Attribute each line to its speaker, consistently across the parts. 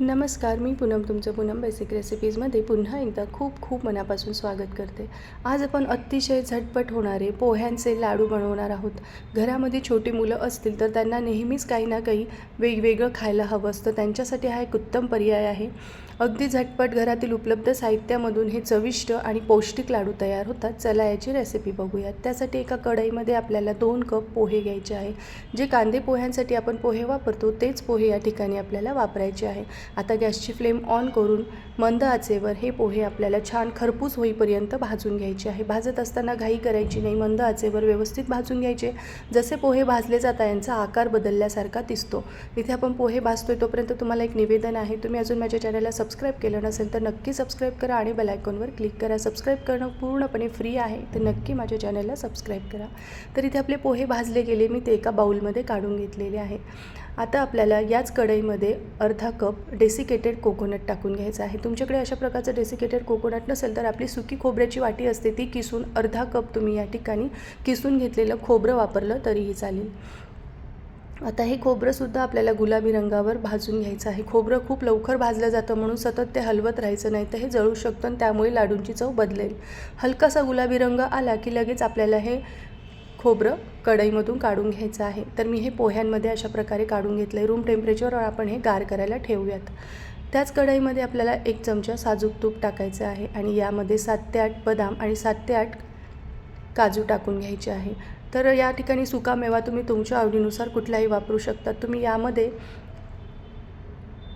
Speaker 1: नमस्कार मी पूनम तुमचं पूनम बेसिक रेसिपीजमध्ये पुन्हा एकदा खूप खूप मनापासून स्वागत करते. आज आपण अतिशय झटपट होणारे पोह्यांचे लाडू बनवणार आहोत. घरामध्ये छोटी मुलं असतील तर त्यांना नेहमीच काही ना काही वेगवेगळं खायला हवं असतं. त्यांच्यासाठी हा एक उत्तम पर्याय आहे. अगदी झटपट घरातील उपलब्ध साहित्यामधून हे चविष्ट आणि पौष्टिक लाडू तयार होतात. चला याची रेसिपी बघूयात. त्यासाठी एका कढईमध्ये आपल्याला दोन कप पोहे घ्यायचे आहे. जे कांदे पोह्यांसाठी आपण पोहे वापरतो तेच पोहे या ठिकाणी आपल्याला वापरायचे आहे. आता गॅसची फ्लेम ऑन करून मंद आचेवर हे पोहे आपल्याला छान खरपूस होईपर्यंत भाजून घ्यायचे आहे. भाजत असताना घाई करायची नाही मंद आचेवर व्यवस्थित भाजून घ्यायचे. जसे पोहे भाजले जाता यांचा आकार बदलल्यासारखा दिसतो. इथे आपण पोहे भाजतोय तोपर्यंत तुम्हाला एक निवेदन आहे. तुम्ही अजून माझ्या चॅनलला सबस्क्राईब केलं नसेल तर नक्की सबस्क्राईब करा आणि बेलायकॉनवर क्लिक करा. सबस्क्राईब करणं पूर्णपणे फ्री आहे तर नक्की माझ्या चॅनलला सबस्क्राईब करा. तर इथे आपले पोहे भाजले गेले मी ते एका बाउलमध्ये काढून घेतलेले आहे. आता आपल्याला याच कढईमध्ये अर्धा कप डेसिकेटेड कोकोनट टाकून घ्यायचं आहे. तुमच्याकडे अशा प्रकारचं डेसिकेटेड कोकोनट नसेल तर आपली सुकी खोबऱ्याची वाटी असते ती किसून अर्धा कप तुम्ही या ठिकाणी किसून घेतलेलं खोबरं वापरलं तरीही चालेल. आता हे खोबरंसुद्धा आपल्याला गुलाबी रंगावर भाजून घ्यायचं आहे. खोबरं खूप लवकर भाजलं जातं म्हणून सतत ते हलवत राहायचं नाही तर हे जळू शकतं आणि त्यामुळे लाडूंची चव बदलेल. हलकासा गुलाबी रंग आला की लगेच आपल्याला हे खोबरं कढईमधून काढून घ्यायचं आहे. तर मी हे पोह्यांमध्ये अशा प्रकारे काढून घेतलं आहे रूम टेम्परेचरवर आपण हे गार करायला ठेवूयात. त्याच कढईमध्ये आपल्याला एक चमचा साजूक तूप टाकायचं आहे आणि यामध्ये सात ते आठ बदाम आणि सात ते आठ काजू टाकून घ्यायचे आहे. तर या ठिकाणी सुकामेवा तुम्ही तुमच्या आवडीनुसार कुठलाही वापरू शकता. तुम्ही यामध्ये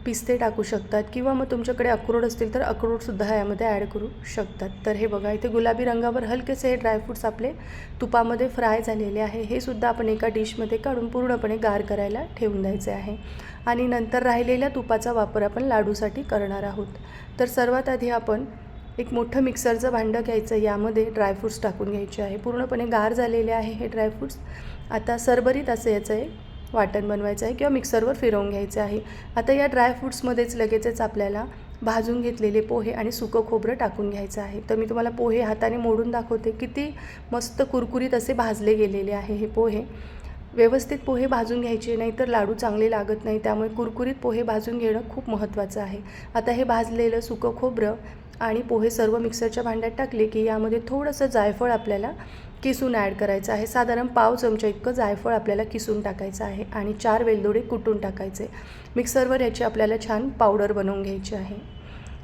Speaker 1: पिस्ते टाकू शकतात किंवा मग तुमच्याकडे अक्रोड असतील तर अक्रोडसुद्धा यामध्ये ॲड करू शकतात. तर हे बघा इथे गुलाबी रंगावर हलकेसे हे ड्रायफ्रूट्स आपले तुपामध्ये फ्राय झालेले आहे. हे सुद्धा आपण एका डिशमध्ये काढून पूर्णपणे गार करायला ठेवून द्यायचे आहे. आणि नंतर राहिलेल्या तुपाचा वापर आपण लाडूसाठी करणार आहोत. तर सर्वात आधी आपण एक मोठं मिक्सरचं भांडं घ्यायचं यामध्ये ड्रायफ्रूट्स टाकून घ्यायचे आहे. पूर्णपणे गार झालेले आहे हे ड्रायफ्रूट्स आता सरबरीत असं याचं आहे वाटण बनवायचं आहे किंवा मिक्सरवर फिरवून घ्यायचं आहे. आता या ड्रायफ्रूट्समध्येच लगेचच आपल्याला भाजून घेतलेले पोहे आणि सुकं खोबरं टाकून घ्यायचं आहे. तर मी तुम्हाला पोहे हाताने मोडून दाखवते. किती मस्त कुरकुरीत असे भाजले गेलेले आहे हे पोहे. व्यवस्थित पोहे भाजून घ्यायचे नाही तर लाडू चांगले लागत नाही. त्यामुळे कुरकुरीत पोहे भाजून घेणं खूप महत्त्वाचं आहे. आता हे भाजलेलं सुकं खोबरं आणि पोहे सर्व मिक्सरच्या भांड्यात टाकले की यामध्ये थोडंसं जायफळ आपल्याला किसून ॲड करायचं आहे. साधारण पाव चमचा इतकं जायफळ आपल्याला किसून टाकायचं आहे आणि चार वेलदोडे कुटून टाकायचे. मिक्सरवर याची आपल्याला छान पावडर बनवून घ्यायची आहे.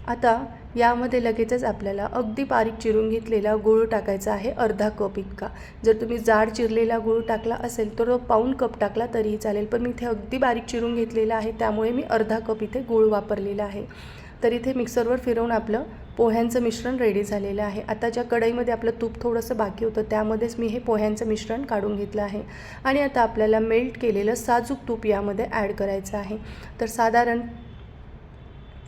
Speaker 1: आता यामध्ये लगेचच आपल्याला अगदी बारीक चिरून घेतलेला गूळ टाकायचा आहे अर्धा कप इतका. जर तुम्ही जाड चिरलेला गूळ टाकला असेल तर पाऊन कप टाकला तरीही चालेल पण मी इथे अगदी बारीक चिरून घेतलेला आहे त्यामुळे मी अर्धा कप इथे गूळ वापरलेला आहे. तर इथे मिक्सरवर फिरवून आपलं पोह्यांचं मिश्रण रेडी झालेलं आहे. आता ज्या कढईमध्ये आपलं तूप थोडंसं बाकी होतं त्यामध्येच मी हे पोह्यांचं मिश्रण काढून घेतलं आहे. आणि आता आपल्याला मेल्ट केलेलं साजूक तूप यामध्ये ॲड करायचं आहे. तर साधारण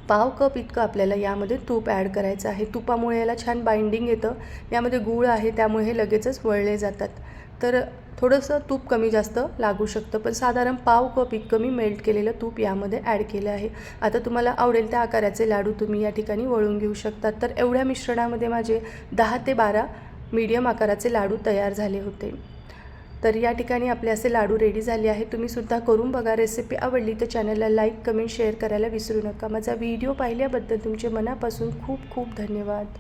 Speaker 1: पाव कप इतकं आपल्याला यामध्ये तूप ॲड करायचं आहे. तुपामुळे याला छान बाइंडिंग येतं. यामध्ये गूळ आहे त्यामुळे हे लगेचच वळले जातात. तर थोडंसं तूप कमी जास्त लागू शकतं पण साधारण पाव कप इतकं मी मेल्ट केलेलं तूप यामध्ये ॲड केलं आहे. आता तुम्हाला आवडेल त्या आकाराचे लाडू तुम्ही या ठिकाणी वळून घेऊ शकतात. तर एवढ्या मिश्रणामध्ये माझे दहा ते बारा मीडियम आकाराचे लाडू तयार झाले होते. तर या ठिकाणी आपले असे लाडू रेडी झाले आहे तुम्ही सुद्धा करून बघा रेसिपी आवडली तर चॅनलला लाईक कमेंट शेअर करायला विसरू नका. माझा व्हिडिओ पाहिल्याबद्दल तुमचे मनापासून खूप खूप धन्यवाद.